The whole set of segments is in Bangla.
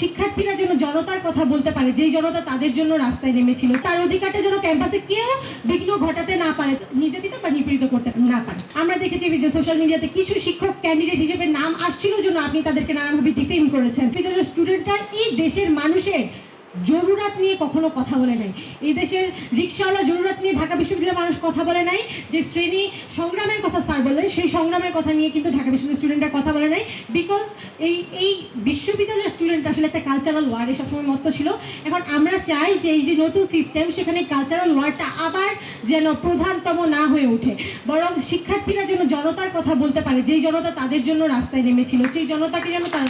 শিক্ষার্থীরা যেন জনতার কথা বলতে পারে, যেই জনতা তাদের জন্য রাস্তায় নেমেছিল, তার অধিকারটা যেন ক্যাম্পাসে কেউ বিঘ্ন ঘটাতে না পারে নির্যাতিত বা নিপীড়িত করতে না পারে। আমরা দেখেছি যে সোশ্যাল মিডিয়াতে কিছু শিক্ষক ক্যান্ডিডেট হিসেবে নাম আসছিল জন্য আপনি তাদেরকে নানানভাবে ডিফেম করেছেন। বিশ্ববিদ্যালয়ের স্টুডেন্টরা এই দেশের মানুষের জরুরাত নিয়ে কখনো কথা বলে নাই। এই দেশের রিক্সাওয়ালা জরুরাত নিয়ে ঢাকা বিশ্ববিদ্যালয়ের মানুষ কথা বলে নাই যে শ্রেণি সংগ্রামের কথা স্যার বললেন, সেই সংগ্রামের কথা নিয়ে কিন্তু ঢাকা বিশ্ববিদ্যালয়ের স্টুডেন্টরা কথা বলে নাই বিকজ এই এই বিশ্ববিদ্যালয়ের স্টুডেন্ট আসলে একটা কালচারাল ওয়ার্ডে সবসময় মস্ত ছিল। এখন আমরা চাই যে এই যে নতুন সিস্টেম সেখানে কালচারাল ওয়ার্ডটা আবার যেন প্রধানতম না হয়ে ওঠে। বরং শিক্ষার্থীরা যেন জনতার কথা বলতে পারে, যেই জনতা তাদের জন্য রাস্তায় নেমেছিল, সেই জনতাকে যেন তারা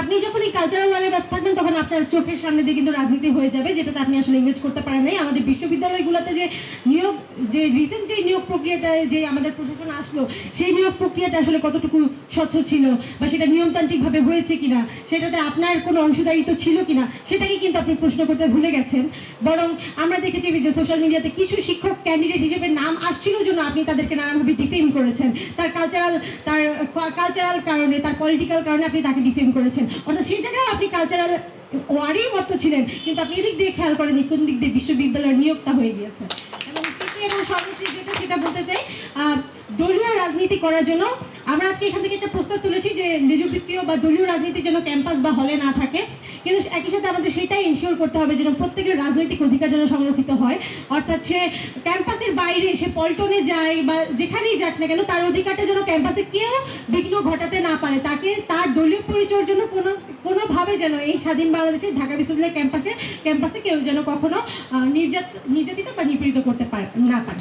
আপনি যখন এই কালচারাল ওয়ালে বাস থাকবেন, তখন আপনার চোখের সামনে দিয়ে কিন্তু রাজনীতি হয়ে যাবে, যেটাতে আপনি আসলে ইমেজ করতে পারেন নাই। আমাদের বিশ্ববিদ্যালয়গুলোতে যে নিয়োগ, যে রিসেন্ট যে নিয়োগ প্রক্রিয়াটায় যে আমাদের প্রশাসন আসলো, সেই নিয়োগ প্রক্রিয়াটা আসলে কতটুকু স্বচ্ছ ছিল বা সেটা নিয়মতান্ত্রিকভাবে হয়েছে কিনা, সেটাতে আপনার কোনো অংশীদারিত্ব ছিল কিনা, সেটাকে কিন্তু আপনি প্রশ্ন করতে ভুলে গেছেন। বরং আমরা দেখেছি যে সোশ্যাল মিডিয়াতে কিছু শিক্ষক ক্যান্ডিডেট হিসেবে নাম আসছিল জন্য আপনি তাদেরকে নানানভাবে ডিফেম করেছেন। তার কালচারাল তার কালচারাল কারণে, তার পলিটিক্যাল কারণে আপনি তাকে ডিফেম করেছেন। অর্থাৎ সেই জায়গায় আপনি কালচারাল ওয়ারেই মত ছিলেন। কিন্তু আপনি এদিক দিয়ে খেয়াল করেন কোন দিক দিয়ে বিশ্ববিদ্যালয়ের নিয়োগটা হয়ে গিয়েছে। এবং এবং যেটা সেটা বলতে চাই দলীয় রাজনীতি করার জন্য আমরা আজকে এখান থেকে একটা প্রস্তাব তুলেছি যে নিযুক্তিপ্রিয় বা দলীয় রাজনীতি যেন ক্যাম্পাস বা হলে না থাকে। কিন্তু একই সাথে আমাদের সেটাই ইনশিওর করতে হবে যেন প্রত্যেকের রাজনৈতিক অধিকার যেন সংরক্ষিত হয়। অর্থাৎ সে ক্যাম্পাসের বাইরে সে পল্টনে যায় বা যেখানেই যাক না কেন, তার অধিকারটা যেন ক্যাম্পাসে কেউ বিঘ্ন ঘটাতে না পারে। তাকে তার দলীয় পরিচয়ের জন্য কোনো, কোনোভাবে যেন এই স্বাধীন বাংলাদেশের ঢাকা বিশ্ববিদ্যালয় ক্যাম্পাসে ক্যাম্পাসে কেউ যেন কখনো নির্যাত, নির্যাতিত বা নিপীড়িত করতে পারে, না পারে।